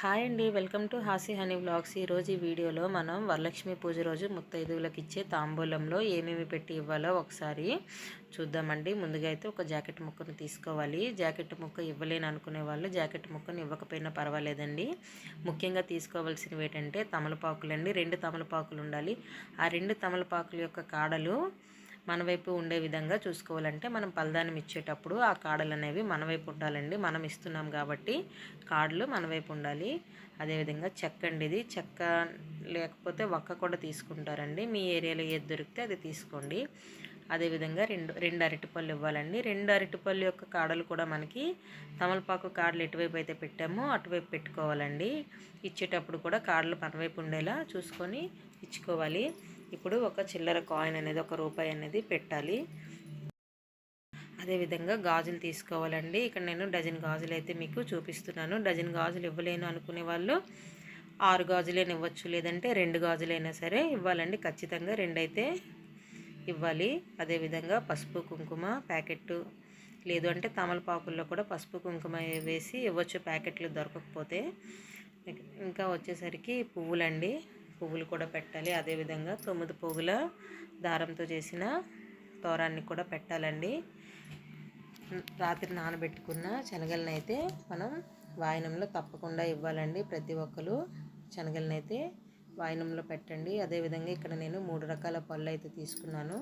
Hi అండి. Welcome to Hasi honey blogs ఈరోజు ఈ వీడియోలో మనం వరలక్ష్మి పూజ రోజు ముత్తైదువులకు ఇచ్చే తాంబూలంలో ఏమేమి పెట్టి ఇవ్వాలో ఒకసారి చూద్దామండి. ముందుగా అయితే ఒక జాకెట్ ముక్కను తీసుకోవాలి. జాకెట్ ముక్క ఇవ్వలేని అనుకునే వాళ్ళు జాకెట్ ముక్కను ఇవ్వకపోయినా పర్వాలేదండి. ముఖ్యంగా తీసుకోవాల్సినవి ఏంటంటే తమలపాకులండి. రెండు తమలపాకులు ఉండాలి. ఆ రెండు తమలపాకుల యొక్క కాడలు మన వైపు ఉండే విధంగా చూసుకోవాలంటే మనం పలదానం ఇచ్చేటప్పుడు ఆ కాడలు అనేవి మన వైపు ఉండాలండి. మనం ఇస్తున్నాం కాబట్టి కాడలు మన వైపు ఉండాలి. అదేవిధంగా చెక్క అండి ఇది చెక్క లేకపోతే ఒక్క కూడా తీసుకుంటారండి. మీ ఏరియాలో ఏది దొరికితే అది తీసుకోండి. అదేవిధంగా రెండు రెండు అరటిపళ్ళు ఇవ్వాలండి. రెండు అరటిపళ్ళు యొక్క కాడలు కూడా మనకి తమలపాకు కాడలు ఎటువైపు అయితే పెట్టామో అటువైపు పెట్టుకోవాలండి. ఇచ్చేటప్పుడు కూడా కాడలు మన వైపు ఉండేలా చూసుకొని ఇచ్చుకోవాలి. ఇప్పుడు ఒక చిల్లర కాయిన్ అనేది ఒక రూపాయి అనేది పెట్టాలి. అదేవిధంగా గాజులు తీసుకోవాలండి. ఇక్కడ నేను డజన్ గాజులు అయితే మీకు చూపిస్తున్నాను. డజన్ గాజులు ఇవ్వలేను అనుకునే వాళ్ళు ఆరు గాజులైనా ఇవ్వచ్చు లేదంటే రెండు గాజులైనా సరే ఇవ్వాలండి. ఖచ్చితంగా రెండైతే ఇవ్వాలి. అదేవిధంగా పసుపు కుంకుమ ప్యాకెట్టు లేదు అంటే తమలపాకుల్లో కూడా పసుపు కుంకుమ వేసి ఇవ్వచ్చు. ప్యాకెట్లు దొరకకపోతే. ఇంకా వచ్చేసరికి పువ్వులండి. పువ్వులు కూడా పెట్టాలి. అదేవిధంగా తొమ్మిది పువ్వుల దారంతో చేసిన తోరాన్ని కూడా పెట్టాలండి. రాత్రి నానబెట్టుకున్న శనగలను అయితే మనం వాయనంలో తప్పకుండా ఇవ్వాలండి. ప్రతి ఒక్కరు శనగలను అయితే వాయనంలో పెట్టండి. అదేవిధంగా ఇక్కడ నేను మూడు రకాల పళ్ళు అయితే తీసుకున్నాను.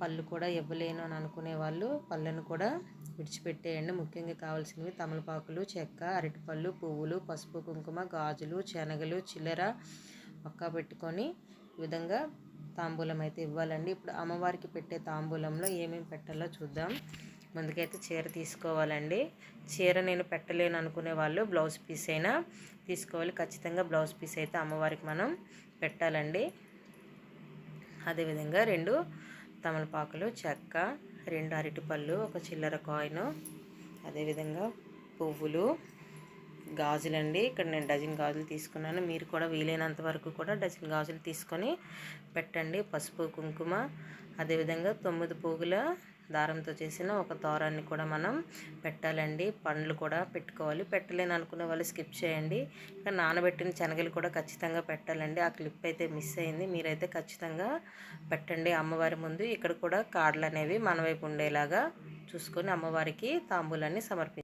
పళ్ళు కూడా ఇవ్వలేను అని అనుకునే వాళ్ళు పళ్ళను కూడా విడిచిపెట్టేయండి. ముఖ్యంగా కావాల్సినవి తమలపాకులు చెక్క అరటిపళ్ళు పువ్వులు పసుపు కుంకుమ గాజులు శనగలు చిల్లర పక్కా పెట్టుకొని ఈ విధంగా తాంబూలం అయితే ఇవ్వాలండి. ఇప్పుడు అమ్మవారికి పెట్టే తాంబూలంలో ఏమేమి పెట్టాలో చూద్దాం. ముందుకైతే చీర తీసుకోవాలండి. చీర నేను పెట్టలేను అనుకునే వాళ్ళు బ్లౌజ్ పీస్ అయినా తీసుకోవాలి. ఖచ్చితంగా బ్లౌజ్ పీస్ అయితే అమ్మవారికి మనం పెట్టాలండి. అదేవిధంగా రెండు తమలపాకులు చెక్క రెండు అరటిపళ్ళు ఒక చిల్లర కాయిన్ అదేవిధంగా పువ్వులు గాజులండి. ఇక్కడ నేను డజన్ గాజులు తీసుకున్నాను. మీరు కూడా వీలైనంత వరకు కూడా డజన్ గాజులు తీసుకొని పెట్టండి. పసుపు కుంకుమ అదేవిధంగా తొమ్మిది పూగుల దారంతో చేసిన ఒక తోరాన్ని కూడా మనం పెట్టాలండి. పండ్లు కూడా పెట్టుకోవాలి. పెట్టలేని అనుకునే వాళ్ళు స్కిప్ చేయండి. ఇంకా నానబెట్టిన శనగలు కూడా ఖచ్చితంగా పెట్టాలండి. ఆ క్లిప్ అయితే మిస్ అయింది. మీరైతే ఖచ్చితంగా పెట్టండి. అమ్మవారి ముందు ఇక్కడ కూడా కాడలు అనేవి మన వైపు ఉండేలాగా చూసుకొని అమ్మవారికి తాంబూలాన్ని సమర్పించాలి